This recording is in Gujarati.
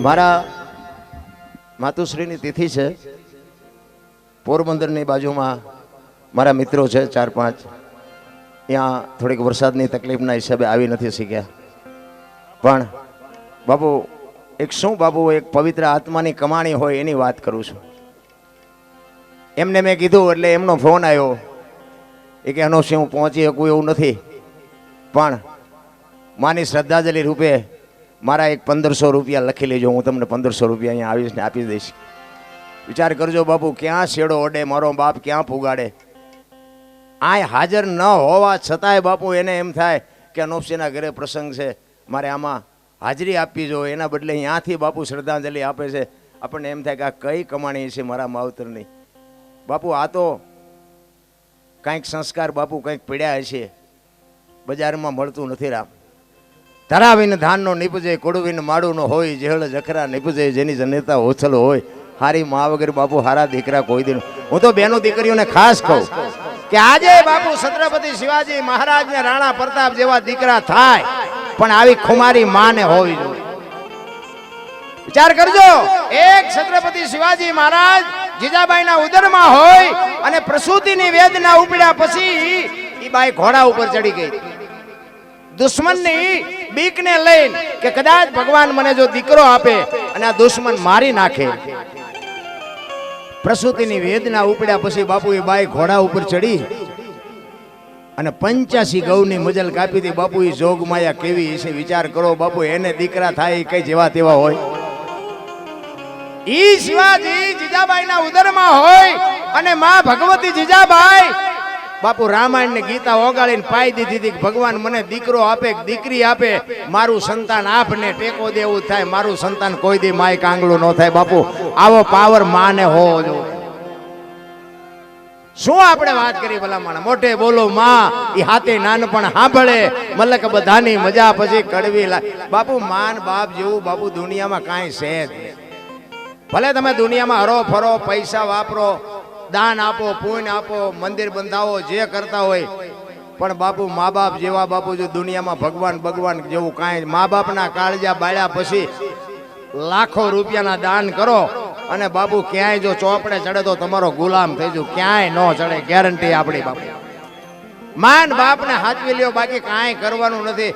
મારા માતુશ્રીની તિથિ છે. પોરબંદરની બાજુમાં મારા મિત્રો છે ચાર પાંચ. ત્યાં થોડીક વરસાદની તકલીફના હિસાબે આવી નથી શીખ્યા પણ બાપુ, એક શું બાપુ, એક પવિત્ર આત્માની કમાણી હોય એની વાત કરું છું. એમને મેં કીધું એટલે એમનો ફોન આવ્યો એ કે એનો શું પહોંચી શકું એવું નથી. પણ માની શ્રદ્ધાંજલિ રૂપે મારા એક પંદરસો રૂપિયા લખી લેજો, હું તમને પંદરસો રૂપિયા અહીંયા આવીશ ને આપી દઈશ. વિચાર કરજો બાપુ, ક્યાં શેડો ઓડે, મારો બાપ ક્યાં પુગાડે આય હાજર ન હોવા છતાંય બાપુ એને એમ થાય કે અનોપસીના ઘરે પ્રસંગ છે, મારે આમાં હાજરી આપવી જોઈએ, એના બદલે અહીંયાથી બાપુ શ્રદ્ધાંજલિ આપે છે. આપણને એમ થાય કે આ કઈ કમાણી છે મારા માવતરની. બાપુ, આ તો કાંઈક સંસ્કાર બાપુ કંઈક પીડ્યા હશે. બજારમાં મળતું નથી રામ. ધરાવીને ધાનનો નીપજે કોડવીને માળુનો હોય જેળ જખરા નીપજે, જેની જનેતા ઓછલ હોય. હારી મા વગર બાપુ, હારા દીકરા કોઈ દિન હું તો બેનો દીકરીઓને ખાસ કહું કે આજે બાપુ છત્રપતિ શિવાજી મહારાજ ને રાણા પ્રતાપ જેવા દીકરા થાય, પણ આવી ખુમારી માને હોવી જોઈએ. વિચાર કરજો, એક છત્રપતિ શિવાજી મહારાજ જીજાબાઈના ઉદરમાં હોય અને પ્રસૂતિની વેદના ઉપડ્યા પછી એ બાઈ ઘોડા ઉપર ચડી ગઈ. દુશ્મનની બીકને લઈને કે કદાચ ભગવાન મને જો દીકરો આપે અને આ દુશ્મન મારી નાખે. પ્રસૂતિની વેદના ઉપડ્યા પછી બાપુ બાઈ ઘોડા ઉપર ચડી અને પંચ્યાસી ગૌની મજલ કાપી હતી. બાપુ એ જોગ માયા કેવી છે વિચાર કરો, બાપુ, એને દીકરા થાય કઈ જેવા તેવા હોય? ઈ શિવાજી જીજાબાઈના ઉદરમાં હોય અને માં ભગવતી જીજાબાઈ બાપુ રામાયણ ને ગીતા ઓગાળીને પાઈ દીધી હતી ભગવાન મને દીકરો આપે દીકરી આપે, મારું સંતાન આપને ટેકો દેવું થાય, મારું સંતાન કોઈ દી માય કાંગલું ન થાય. બાપુ, આવો પાવર માને હોવો જો શું આપણે વાત કરી ભલામણ? મોટે બોલો, માં એ હાથે નાનપણ સાંભળે, મલક બધાની મજા પછી કડવી લાય બાપુ, માન બાપ જેવું બાપુ દુનિયામાં કાંઈ છે ભલે તમે દુનિયામાં હરો ફરો, પૈસા વાપરો દાન આપો પૂન આપો, મંદિર બંધાવો, જે કરતા હોય. પણ બાપુ મા બાપ જેવા બાપુ જો દુનિયામાં ભગવાન ભગવાન જેવું કાંઈ મા બાપના કાળજા બાળ્યા પછી લાખો રૂપિયાના દાન કરો અને બાપુ, ક્યાંય જો ચોપડે ચડે તો તમારો ગુલામ થઈ જુ. ક્યાંય ન ચડે, ગેરંટી આપણી બાપુ. માન બાપને હાચવી લ્યો, બાકી કાંઈ કરવાનું નથી.